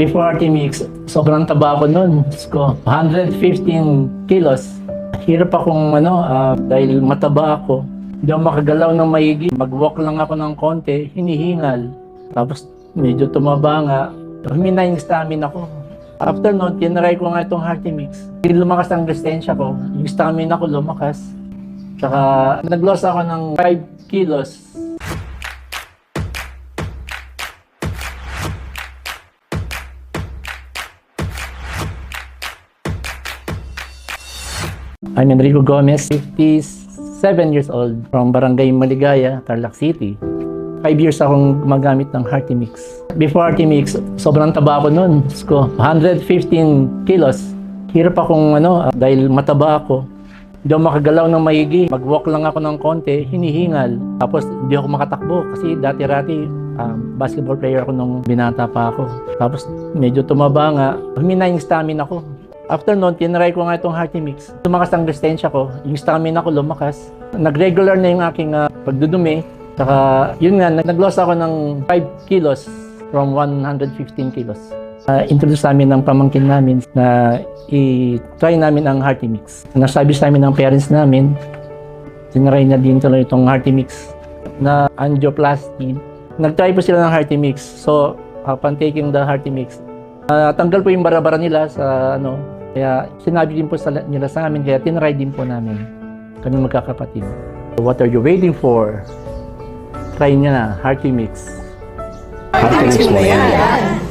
Before Artemix, sobrang taba ako noon. Ko, 115 kilos. Hirap akong ano, ah, dahil mataba ako. Hindi ako makagalaw ng maigi. Mag-walk lang ako ng konti, hinihingal. Tapos medyo tumaba nga. Humina yung stamina ko. After noon, tinry ko nga itong Hearty Mix. Lumakas ang resistensya ko. Yung stamina ko lumakas. Tsaka nag-loss ako ng 5 kilos. I'm Enrico Gomez, 57 years old, from Barangay Maligaya, Tarlac City. Five years akong gumagamit ng Hearty Mix. Before Hearty Mix, sobrang taba ako noon. Ko, 115 kilos. Hirap akong ano, ah, dahil mataba ako. Hindi ako makagalaw ng maigi. Mag-walk lang ako ng konti, hinihingal. Tapos hindi ako makatakbo kasi dati-rati um, basketball player ako nung binata pa ako. Tapos medyo tumaba nga, humina yung stamina ko. After noon, tinry ko nga itong Hearty Mix. Lumakas ang resistensya ko, yung stamina ko lumakas. Nag-regular na yung aking ah, pagdudumi. Saka, yun nga, nag- nag-loss ako ng 5 kilos from 115 kilos. Uh, introduce namin ng pamangkin namin na i-try namin ang Hearty Mix. Nasabi sa amin ng parents namin, tinry na din tuloy itong Hearty Mix na angioplasty. Nag-try po sila ng Hearty Mix. So, upon taking the Hearty Mix, ah, tanggal po yung bara-bara nila sa ano, kaya sinabi din po sa, nila sa amin, kaya tinry din po namin. Kami magkakapatid. What are you waiting for? Try niya na, Hearty Mix. Hearty Mix mo yan.